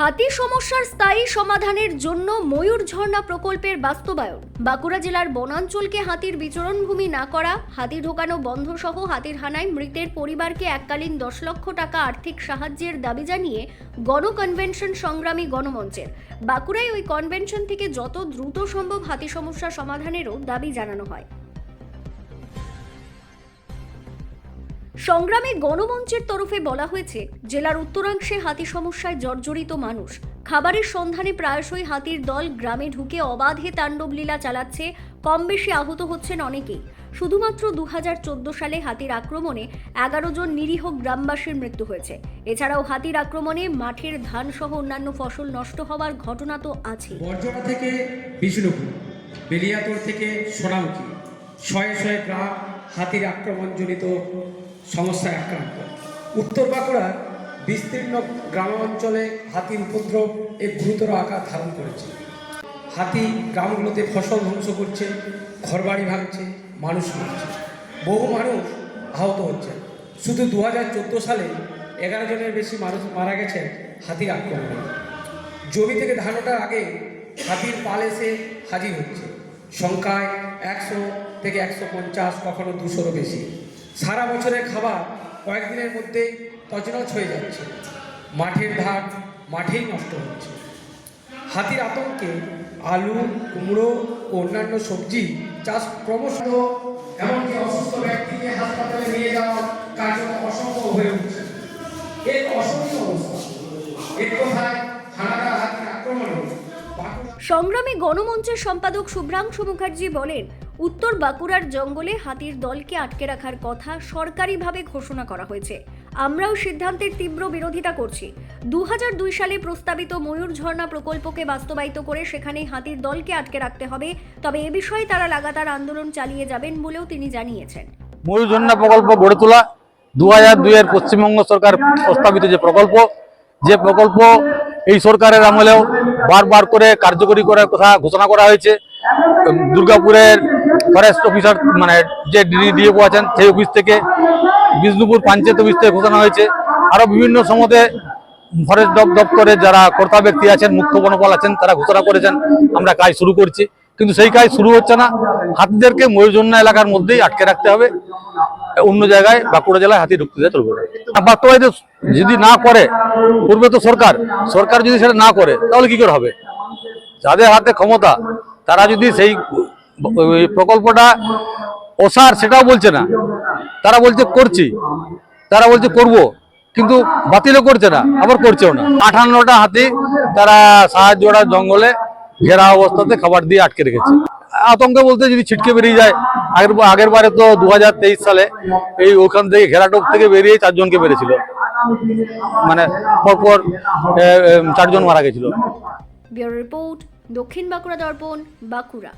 হাতি সমস্যার স্থায়ী সমাধানের জন্য ময়ূর ঝর্ণা প্রকল্পের বাস্তবায়ন। বাঁকুড়া জেলার বনাঞ্চলকে হাতির বিচরণভূমি না করা, হাতি ঢোকানো বন্ধ সহ হাতির হানায় মৃতের পরিবারকে এককালীন দশ লক্ষ টাকা আর্থিক সাহায্যের দাবি জানিয়ে গণ কনভেনশন সংগ্রামী গণমঞ্চের। বাঁকুড়ায় ওই কনভেনশন থেকে যত দ্রুত সম্ভব হাতি সমস্যা সমাধানেরও দাবি জানানো হয়। সংগ্রামে গণমঞ্চের তরফে বলা হয়েছে, জেলার উত্তরাংশে হাতি সমস্যায় জর্জরিত মানুষ। খাবারের সন্ধানে প্রায়শই হাতির দল গ্রামে ঢুকে অবাধে তাণ্ডব লীলা চালাচ্ছে কম বেশি আহত হচ্ছেন অনেকেই। শুধুমাত্র দুহাজার চোদ্দ সালে হাতির আক্রমণে এগারো জন নিরীহ গ্রামবাসীর মৃত্যু হয়েছে। এছাড়াও হাতির আক্রমণে মাঠের ধান সহ অন্যান্য ফসল নষ্ট হওয়ার ঘটনা তো আছেই। বর্জনা থেকে বিষ্ণুপুর, বেলিয়াতোর থেকে সোনামুখী। শয়ে শয়ে গ্রাম হাতির আক্রমণজনিত সমস্যায় আক্রান্ত। উত্তর বাঁকুড়ার বিস্তীর্ণ গ্রামাঞ্চলে হাতির উপদ্রব এক গুরুতর আকার ধারণ করেছে। হাতি গ্রামগুলোতে ফসল ধ্বংস করছে, ঘরবাড়ি ভাঙছে, মানুষ মারছে। বহু মানুষ আহত হচ্ছে। শুধু দু হাজার চোদ্দ সালে এগারো জনের বেশি মানুষ মারা গেছেন হাতির আক্রমণে। জমি থেকে ধান ওঠার আগে হাতির পাল এসে হাজির হচ্ছে। সংখ্যায় একশো থেকে একশো পঞ্চাশ, কখনো দুশোরও বেশি। সারা বছরের খাবার কয়েকদিনের মধ্যে তছনছ হয়ে যাচ্ছে। মাঠের ধান মাঠেই নষ্ট হচ্ছে। হাতির আতঙ্কে আলু, কুমড়ো ও অন্যান্য সবজি চাষ ক্রমশ এমনকি অসুস্থ ব্যক্তিকে হাসপাতালে নিয়ে যাওয়া কার্যত অসম্ভব হয়ে উঠছে। এর অসহনীয় অবস্থা। এর কোথায় হানাদার হাতির আক্রমণে সংগ্রামী গণমঞ্চের সম্পাদক শুভ্রাংশু মুখার্জি বলেন উত্তর বাঁকুড়ার জঙ্গলে হাতির দলকে আটকে রাখার কথা সরকারিভাবে ঘোষণা করা হয়েছে। আমরাও সিদ্ধান্তের তীব্র বিরোধিতা করছি। দু দুই সালে প্রস্তাবিত ময়ূর ঝর্ণা প্রকল্পকে বাস্তবায়িত করে সেখানে হাতির দলকে আটকে রাখতে হবে, তবে এ বিষয়ে তারা লাগাতার আন্দোলন চালিয়ে যাবেন বলেও তিনি জানিয়েছেন। ময়ূরঝর্ণা প্রকল্প গড়ে তোলা দু দুইয়ের পশ্চিমবঙ্গ সরকার প্রস্তাবিত যে প্রকল্প যে প্রকল্প এই সরকারের আমলেও বারবার করে কার্যকরী করার কথা ঘোষণা করা হয়েছে। দুর্গাপুরের ফরেস্ট অফিসার মানে যে ডিএফও আছেন, সেই অফিস থেকে বিষ্ণুপুর পঞ্চায়েত অফিস থেকে ঘোষণা হয়েছে। আরও বিভিন্ন সময়ে ফরেস্ট দপ দপ্তরে যারা কর্তা ব্যক্তি আছেন, মুখ্য বনপাল আছেন, তারা ঘোষণা করেছেন, আমরা কাজ শুরু করছি। কিন্তু সেই কাজ শুরু হচ্ছে না। হাতিদেরকে ময়ূরজন্য এলাকার মধ্যেই আটকে রাখতে হবে। অন্য জায়গায় বাঁকুড়া জেলায় হাতি ঢুকতে দেওয়া চলবে। বাস্তবায়িত যদি না করে, পূর্বে তো সরকার সরকার যদি সেটা না করে, তাহলে কি করে হবে? যাদের হাতে ক্ষমতা তারা যদি সেই প্রকল্পটা অসার সেটাও বলছে না। তারা বলছে করছি। তারা বলছে করব, কিন্তু বাতিলও করছে না, আবার করছেও না। আঠান্নটা হাতি তারা সাহায্যটা জঙ্গলে ঘেরা অবস্থাতে খাবার দিয়ে আটকে রেখেছে। আতঙ্ক বলতে যদি ছিটকে বেরিয়ে যায়, আগের আগের বারে তো দু হাজার তেইশ সালে এই ওখান থেকে ঘেরাটোপ থেকে বেরিয়ে চারজনকে বেড়েছিল মানে পরপর চারজন মারা গেছিল। রিপোর্ট দক্ষিণ বাঁকুড়া দর্পণ বাঁকুড়া।